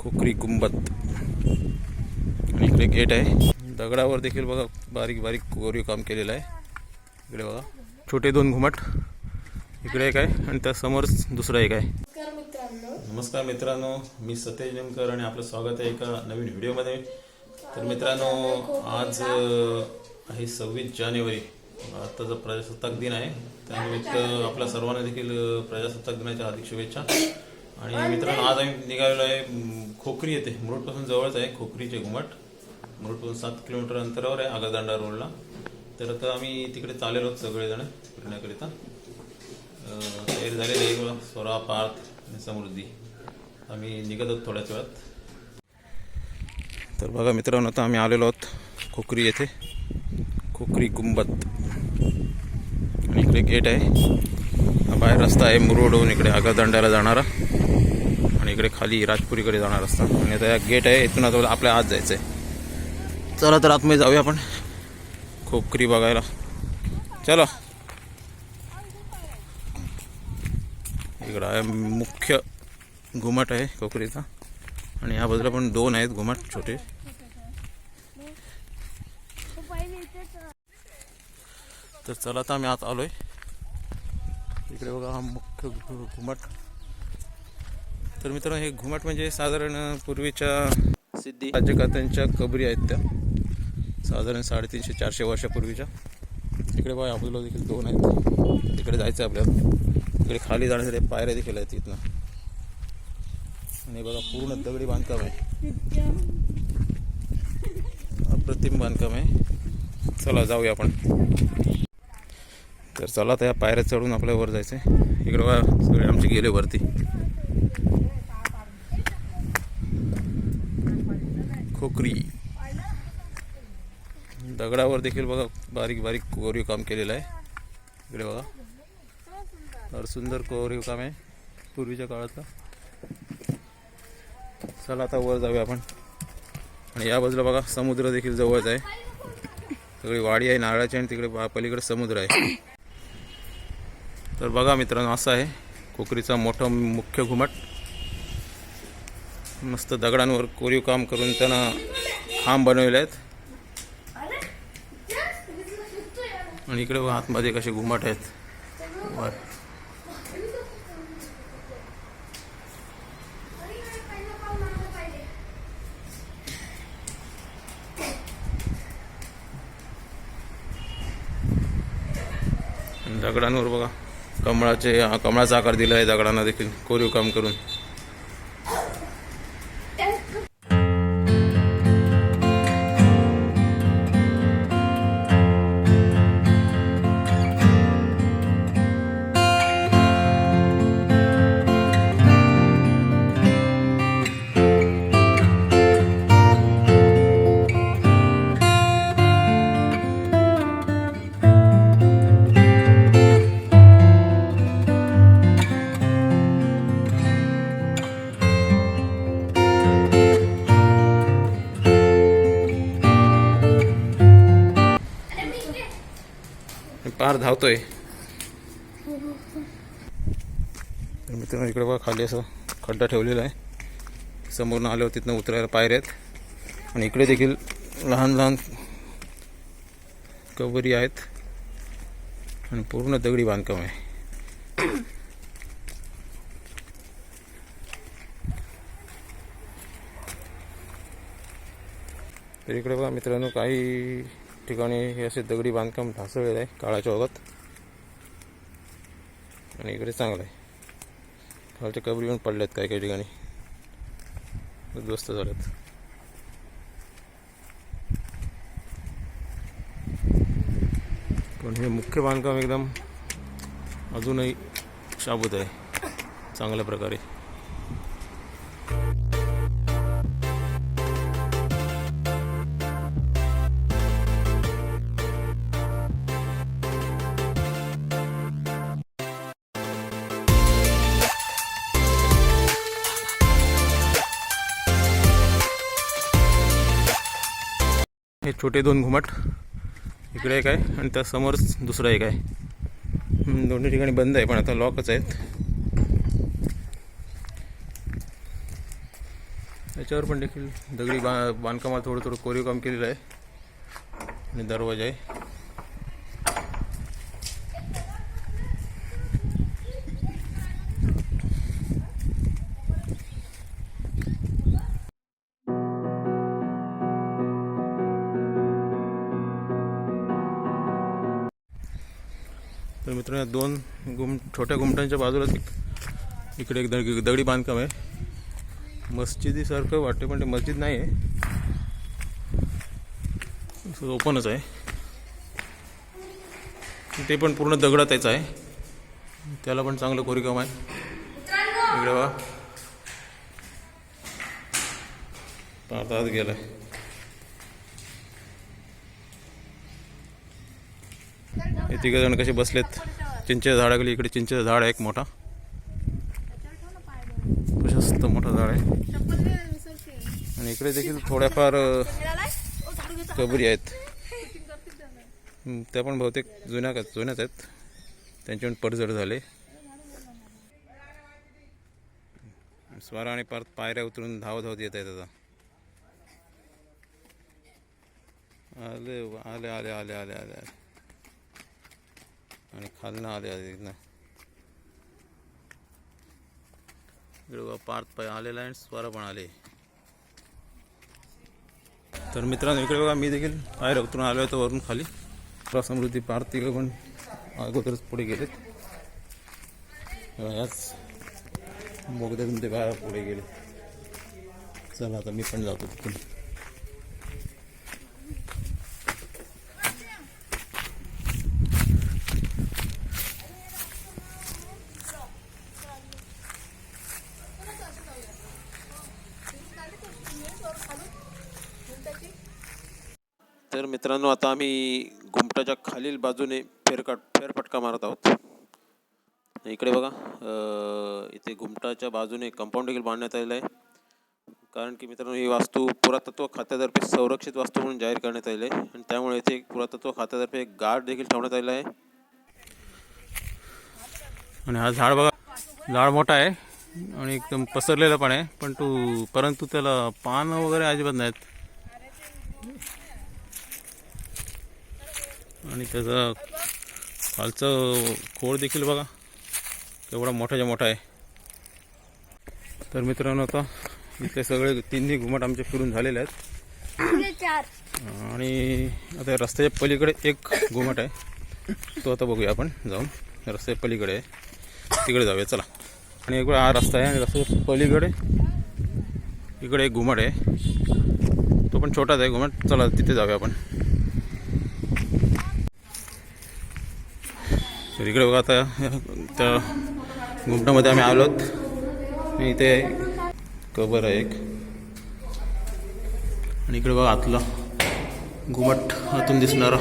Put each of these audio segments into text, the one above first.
खोकरी गुंबत आणि इकडे गेट आहे. दगडावर देखील बघा बारीक बारीक कोरीव काम केलेलं आहे. इकडे बघा छोटे दोन घुमट. इकडे एक आहे आणि त्या समोरच दुसरा एक आहे. नमस्कार मित्रांनो. मी सतेज नेमकर आणि आपलं स्वागत आहे एका नवीन व्हिडिओमध्ये. तर मित्रांनो आज आहे सव्वीस जानेवारी. आत्ताचा प्रजासत्ताक दिन आहे त्यानिमित्त आपल्या सर्वांना देखील प्रजासत्ताक दिनाच्या हार्दिक शुभेच्छा. आणि मित्रांनो आज आम्ही निघालेलो आहे खोकरी येथे. मुरुडपासून जवळच आहे खोकरीचे घुमट. मुरुडपासून सात किलोमीटर अंतरावर आहे आगरदांडा रोडला. तर आता आम्ही तिकडे चाललेलो आहोत सगळेजण फिरण्याकरिता. तयारी झालेली आहे बघा स्वरा पार्थ आणि समृद्धी. आम्ही निघत आहोत थोड्याच वेळात. तर बघा मित्रांनो आता आम्ही आलेलो आहोत खोकरी येथे. खोकरी गुंबत आणि इकडे गेट आहे. हा बाहेर रस्ता आहे मुरुडहून इकडे आगरदांड्याला जाणारा. आणि इकडे खाली राजपुरीकडे जाणार रस्ता आणि आता गेट आहे इथून आता आपल्या आत जायचं आहे चला तर आतमध्ये जाऊया आपण. खोकरी बघायला. चला. इकडं आहे मुख्य घुमट आहे खोकरीचा. आणि या बाजूला पण दोन आहेत घुमट छोटे. तर चला आता आम्ही आत आलोय. इकडे बघा हा मुख्य घुमट. तर मित्रांनो हे घुमट म्हणजे साधारण पूर्वीच्या सिद्धी. राज्यकर्त्यांच्या कबरी आहेत त्या. साधारण साडेतीनशे चारशे वर्षापूर्वीच्या. इकडे बघा आपल्याला देखील दोन आहेत. तिकडे जायचं आहे आपल्याला. इकडे खाली जाण्यासाठी पायऱ्या देखील आहेत तिथनं आणि बघा पूर्ण दगडी बांधकाम आहे. अप्रतिम बांधकाम आहे. चला जाऊया आपण. तर चला त्या पायऱ्या चढून आपल्या वर जायचं आहे इकडे बघा सगळे आमचे गेले वरती. खोकरी दगडावर देखील बघा बारीक बारीक कोरीव काम केलेलं आहे. इकडे बघा. फार सुंदर कोरीव काम आहे पूर्वीच्या काळातलं. चला आता वर जाऊया आपण. आणि या बाजूला बघा समुद्र देखील जवळच आहे. सगळी वाडी आहे नारळाची आणि तिकडे पलीकडे समुद्र आहे. तर बघा मित्रांनो असं आहे. कोकरीचा मोठा मुख्य घुमट. मस्त दगडांवर कोरीव काम करून त्यांना खांब बनवले आहेत. आणि इकडे आतमध्ये कसे घुमट आहेत. वर. दगडांवर बघा कमळाचे कमळाचा आकार दिला आहे दगडांना देखील कोरीव काम करून. पार धावतोय. तर मित्रांनो इकडे बघा खाली असं खड्डा ठेवलेला आहे. समोरनं आल्यावर तिथनं उतरायला पायऱ्या आहेत. आणि इकडे देखील लहान लहान कवरी आहेत. आणि पूर्ण दगडी बांधकाम आहे. तर इकडे बघा मित्रांनो काही ठिकाणी हे असे दगडी बांधकाम ढासळलेलं आहे काळाच्या ओघात. आणि इकडे चांगलं आहे. खालच्या कबरी पण पडल्यात काही काही ठिकाणी. उद्ध्वस्त झाल्यात. पण हे मुख्य बांधकाम एकदम अजूनही शाबूत आहे. चांगल्या प्रकारे. हे छोटे दोन घुमट. इकडे एक आहे आणि त्या समोरच दुसरा एक आहे. दोन्ही ठिकाणी बंद आहे पण आता लॉकच आहेत. त्याच्यावर पण देखील दगडी बा बांधकामात थोडं थोडं कोरीव काम केलेलं आहे. आणि दरवाजा आहे. तर मित्रांनो या दोन गुम छोट्या घुमटांच्या बाजूलाच एक इकडे एक दगडी दगडी बांधकाम आहे. मस्जिदीसारखं वाटते पण ते मस्जिद नाही आहे असं ओपनच आहे. ते पण पूर्ण दगडात आहे. त्याला पण चांगलं कोरीकाम आहे. इकडे बघा. पाहता गेला आहे हे तिघ जण कसे बसलेत. चिंचेच्या झाडाखाली इकडे चिंचेचं झाड आहे एक मोठा. प्रशस्त मोठं झाड आहे. आणि इकडे देखील थोड्याफार कबरी आहेत. त्या पण बहुतेक जुन्या का जुन्याच आहेत. त्यांच्यावर पडझड झाले. स्वारा आणि परत पायऱ्या उतरून धावत धावत येत आहेत आता. आले आले आले आले आले आले. आणि खालनं आले आले इथनं. पार्थ पाय आलेला आहे आणि स्वारा पण आले. तर मित्रांनो इकडे बघा मी देखील बाहेर उतरून आलो होतो वरून खाली. समृद्धी पार्थ तिकडे पण अगोदरच पुढे गेलेत. याच बोगद्यातून ते बाहेर पुढे गेले. चला आता मी पण जातो तिथून. तर मित्रांनो आता आम्ही घुमटाच्या खालील बाजूने फेरकाट फेरफटका मारत आहोत. इकडे बघा इथे घुमटाच्या बाजूने कंपाऊंड देखील बांधण्यात आलेलं आहे. कारण की मित्रांनो ही वास्तू पुरातत्व खात्यातर्फे संरक्षित वास्तू म्हणून जाहीर करण्यात आलेली आहे. आणि त्यामुळे इथे पुरातत्व खात्यातर्फे एक गार्ड देखील ठेवण्यात आलेला आहे. आणि हा झाड बघा झाड मोठा आहे आणि एकदम पसरलेला पण आहे. पण तू परंतु त्याला पान वगैरे अजिबात नाहीत. आणि त्याचा खालचं खोड देखील बघा केवढा मोठाच्या मोठा आहे. तर मित्रांनो आता इथले सगळे तिन्ही घुमट आमचे फिरून झालेले आहेत. आणि आता रस्त्याच्या पलीकडे एक घुमट आहे. तो आता बघूया आपण जाऊन. रस्त्याच्या पलीकडे आहे. तिकडे जाऊया चला. आणि इकडे हा रस्ता आहे आणि रस्त्याच्या पलीकडे इकडे एक घुमट आहे. तो पण छोटाच आहे घुमट. चला तिथे जाऊया आपण. तर इकडे बघा आता. त्या घुमटामध्ये आम्ही आलोत. आणि इथे कबर आहे एक. आणि इकडे बघा आतला घुमट आतून दिसणारा.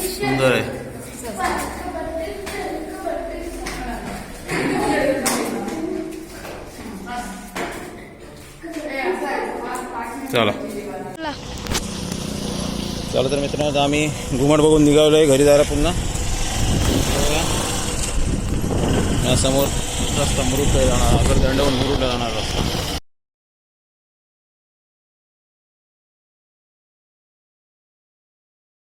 सुंदर आहे. चला. चला तर मित्रांनो आता आम्ही घुमट बघून निघालो आहे घरी जायला पुन्हा. समोर रस्ता मुरुडला जाणार अगरदंडावरून मुरुडला जाणार रस्ता.